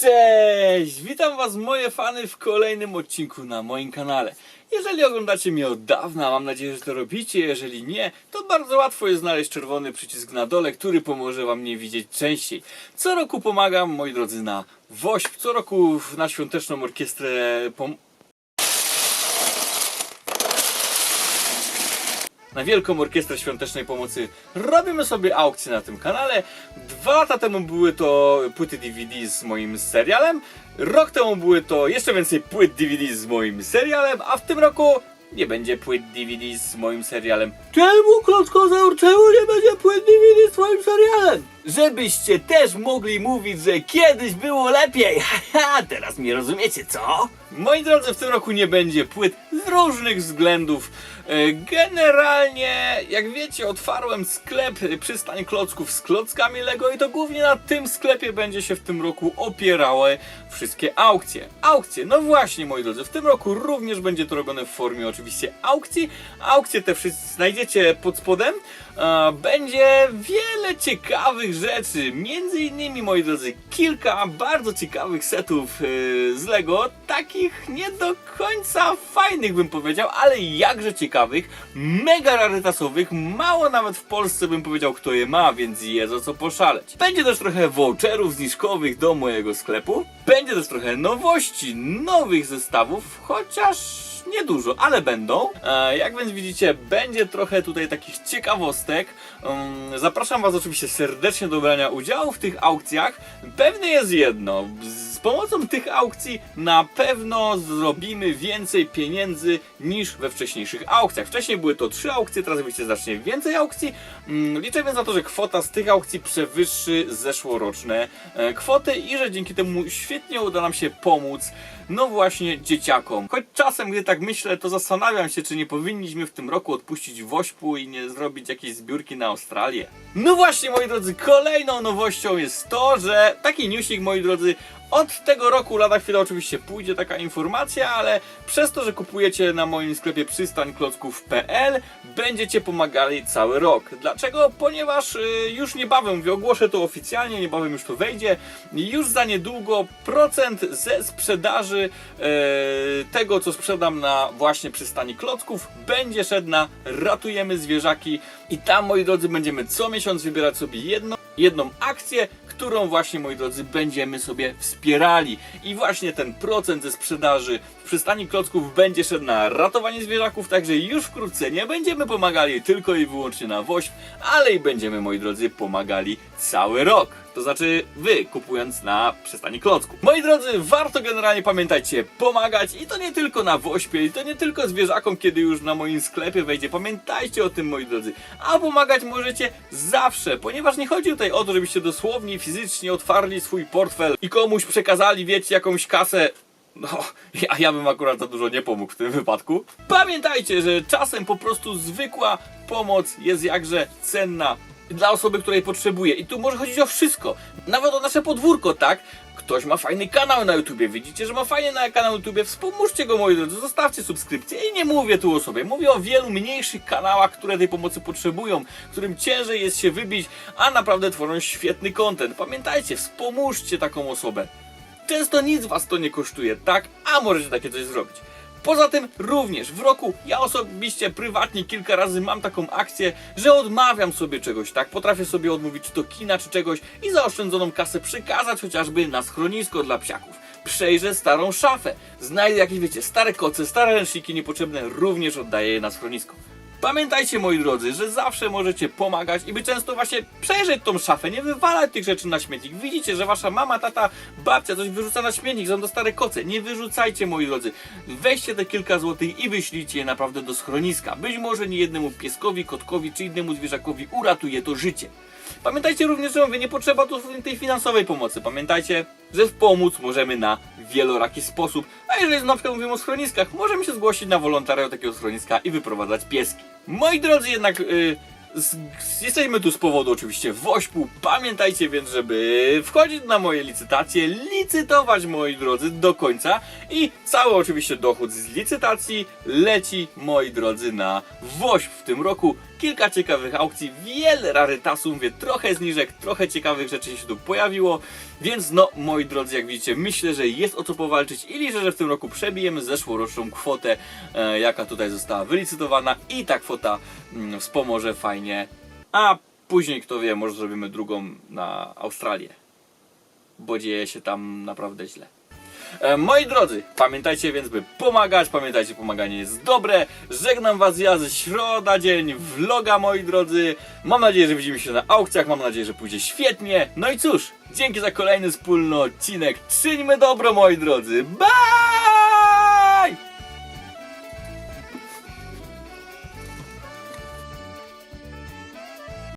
Cześć! Witam was moje fany w kolejnym odcinku na moim kanale. Jeżeli oglądacie mnie od dawna, mam nadzieję, że to robicie. Jeżeli nie, to bardzo łatwo jest znaleźć czerwony przycisk na dole, który pomoże wam mnie widzieć częściej. Co roku pomagam, moi drodzy, na WOŚP. Co roku na świąteczną orkiestrę pom- na Wielką Orkiestrę Świątecznej Pomocy robimy sobie aukcje na tym kanale. Dwa lata temu były to płyty DVD z moim serialem. Rok temu były to jeszcze więcej płyt DVD z moim serialem, a w tym roku nie będzie płyt DVD z moim serialem. Czemu Klockozaur, czemu nie będzie płyt DVD z moim serialem? Żebyście też mogli mówić, że kiedyś było lepiej. Haha, teraz mnie rozumiecie, co? Moi drodzy, w tym roku nie będzie płyt z różnych względów. E, Generalnie, jak wiecie, otwarłem sklep e, Przystań Klocków z klockami Lego i to głównie na tym sklepie będzie się w tym roku opierały wszystkie aukcje. Aukcje, no właśnie moi drodzy, w tym roku również będzie to robione w formie oczywiście aukcji. Aukcje te wszyscy znajdziecie pod spodem. Będzie wiele ciekawych rzeczy, między innymi moi drodzy, kilka bardzo ciekawych setów e, z Lego, takich nie do końca fajnych bym powiedział, ale jakże ciekawych, mega rarytasowych, mało nawet w Polsce bym powiedział kto je ma, więc jest o co poszaleć. Będzie też trochę voucherów zniżkowych do mojego sklepu, będzie też trochę nowości, nowych zestawów, chociaż niedużo, ale będą. E, jak więc widzicie, będzie trochę tutaj takich ciekawostek. Um, zapraszam Was oczywiście serdecznie do brania udziału w tych aukcjach. Pewne jest jedno. Pomocą tych aukcji na pewno zrobimy więcej pieniędzy niż we wcześniejszych aukcjach. Wcześniej były to trzy aukcje, teraz widzicie znacznie więcej aukcji. Mm, Liczę więc na to, że kwota z tych aukcji przewyższy zeszłoroczne e, kwoty i że dzięki temu świetnie uda nam się pomóc no właśnie dzieciakom. Choć czasem, gdy tak myślę, to zastanawiam się, czy nie powinniśmy w tym roku odpuścić wośpu i nie zrobić jakiejś zbiórki na Australię. No właśnie, moi drodzy, kolejną nowością jest to, że taki newsik, moi drodzy, od tego roku lada chwila oczywiście pójdzie taka informacja, ale przez to, że kupujecie na moim sklepie przystańklocków.pl będziecie pomagali cały rok. Dlaczego? Ponieważ y, już niebawem, ogłoszę to oficjalnie, niebawem już to wejdzie, już za niedługo procent ze sprzedaży e, tego, co sprzedam na właśnie przystani klocków, będzie szedł na ratujemy zwierzaki i tam, moi drodzy, będziemy co miesiąc wybierać sobie jedną akcję, którą właśnie, moi drodzy, będziemy sobie wspierali. I właśnie ten procent ze sprzedaży w przystani klocków będzie szedł na ratowanie zwierzaków, także już wkrótce nie będziemy pomagali tylko i wyłącznie na WOŚP, ale i będziemy, moi drodzy, pomagali cały rok. To znaczy wy, kupując na przystani klocku. Moi drodzy, warto generalnie pamiętajcie, pomagać i to nie tylko na wośpie, i to nie tylko zwierzakom, kiedy już na moim sklepie wejdzie. Pamiętajcie o tym, moi drodzy. A pomagać możecie zawsze, ponieważ nie chodzi tutaj o to, żebyście dosłownie fizycznie otwarli swój portfel i komuś przekazali, wiecie, jakąś kasę no, ja, ja bym akurat za dużo nie pomógł w tym wypadku. Pamiętajcie, że czasem po prostu zwykła pomoc jest jakże cenna dla osoby, której potrzebuje. I tu może chodzić o wszystko. Nawet o nasze podwórko, tak? Ktoś ma fajny kanał na YouTubie, widzicie, że ma fajny na kanał na YouTubie, wspomóżcie go moi drodzy, zostawcie subskrypcję i nie mówię tu o sobie, mówię o wielu mniejszych kanałach, które tej pomocy potrzebują, którym ciężej jest się wybić, a naprawdę tworzą świetny content. Pamiętajcie, wspomóżcie taką osobę. Często nic was to nie kosztuje, tak? A możecie takie coś zrobić. Poza tym również w roku ja osobiście prywatnie kilka razy mam taką akcję, że odmawiam sobie czegoś, tak? Potrafię sobie odmówić czy to kina czy czegoś i zaoszczędzoną kasę przekazać chociażby na schronisko dla psiaków. Przejrzę starą szafę, znajdę jakieś wiecie, stare koce, stare ręczniki niepotrzebne, również oddaję je na schronisko. Pamiętajcie moi drodzy, że zawsze możecie pomagać i by często właśnie przejrzeć tą szafę, nie wywalać tych rzeczy na śmietnik. Widzicie, że wasza mama, tata, babcia coś wyrzuca na śmietnik, są to stare koce. Nie wyrzucajcie moi drodzy. Weźcie te kilka złotych i wyślijcie je naprawdę do schroniska. Być może nie jednemu pieskowi, kotkowi czy innemu zwierzakowi uratuje to życie. Pamiętajcie również, że mówię, nie potrzeba tu tej finansowej pomocy. Pamiętajcie, że pomóc możemy na wieloraki sposób. A jeżeli na przykład mówimy o schroniskach, możemy się zgłosić na wolontariat takiego schroniska i wyprowadzać pieski. Moi drodzy, jednak y, z, jesteśmy tu z powodu oczywiście WOŚP-u. Pamiętajcie więc, żeby wchodzić na moje licytacje, licytować moi drodzy do końca i cały oczywiście dochód z licytacji leci moi drodzy na WOŚP w tym roku. Kilka ciekawych aukcji, wiele rarytasów, mówię, trochę zniżek, trochę ciekawych rzeczy się tu pojawiło, więc no, moi drodzy, jak widzicie, myślę, że jest o co powalczyć i liczę, że w tym roku przebijemy zeszłoroczną kwotę, e, jaka tutaj została wylicytowana i ta kwota mm, wspomoże fajnie, a później, kto wie, może zrobimy drugą na Australię, bo dzieje się tam naprawdę źle. E, Moi drodzy, pamiętajcie więc, by pomagać, pamiętajcie, pomaganie jest dobre. Żegnam was ja ze środa dzień vloga, moi drodzy. Mam nadzieję, że widzimy się na aukcjach, mam nadzieję, że pójdzie świetnie. No i cóż, dzięki za kolejny wspólny odcinek. Czyńmy dobro, moi drodzy. Bye!